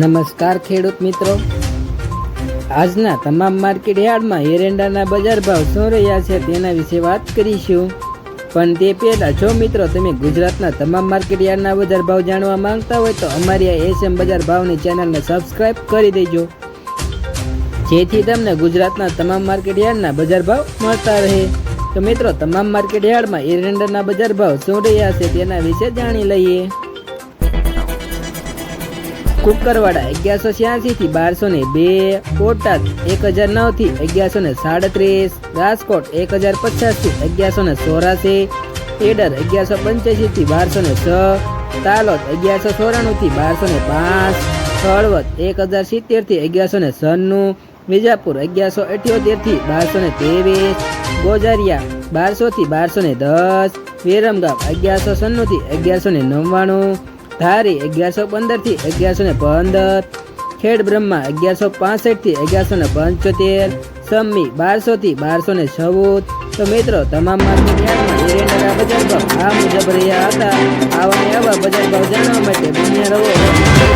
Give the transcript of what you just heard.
નમસ્કાર ખેડૂત મિત્રો. આજના તમામ માર્કેટ યાર્ડમાં એરંડાના બજાર ભાવ શું રહ્યા છે તેના વિશે વાત કરીશું. પણ તે પહેલાં જો મિત્રો તમે ગુજરાતના તમામ માર્કેટ યાર્ડના બજાર ભાવ જાણવા માંગતા હોય તો અમારી આ એસએમ બજાર ભાવની ચેનલને સબસ્ક્રાઇબ કરી દેજો. જેથી તમને ગુજરાતના તમામ માર્કેટ યાર્ડના બજાર ભાવ મળતા રહે. તો મિત્રો, તમામ માર્કેટ યાર્ડમાં એરંડાના બજાર ભાવ શું રહ્યા છે તેના વિશે જાણી લઈએ. કુકરવાડા અગિયારસો છ્યાસી થી બારસો ને બે બોટાદ એક હજાર નવથી અગિયારસો ને સાડત્રીસ, રાજકોટ એક હજાર પચાસથી અગિયારસો ને ચોરાસી એડર અગિયારસો પંચ્યાસી થી બારસો ને છ, તાલોદ અગિયારસો ચોરાણું થી બારસો ને પાંચ, હળવદ એક હજાર સિત્તેરથી અગિયારસો ને સન્નું વિજાપુર અગિયારસો અઠ્યોતેરથી બારસો ને ત્રેવીસ, ગોજારિયા બારસો થી બારસો ને દસ, વિરમગામ અગિયારસો સન્નુંથી અગિયારસો ને નવ્વાણું ધારી અગિયારસો પંદરથી અગિયારસો ને પંદર. ખેડ બ્રહ્મા અગિયારસો પાસઠથી અગિયારસો ને પંચોતેર. સમ્મી બારસો થી બારસો ને ચૌદ. તો મિત્રો, તમામ આ મુજબ રહ્યા હતા. આવા આવા બજાર ભાવ જાણવા માટે બન્યા રહો.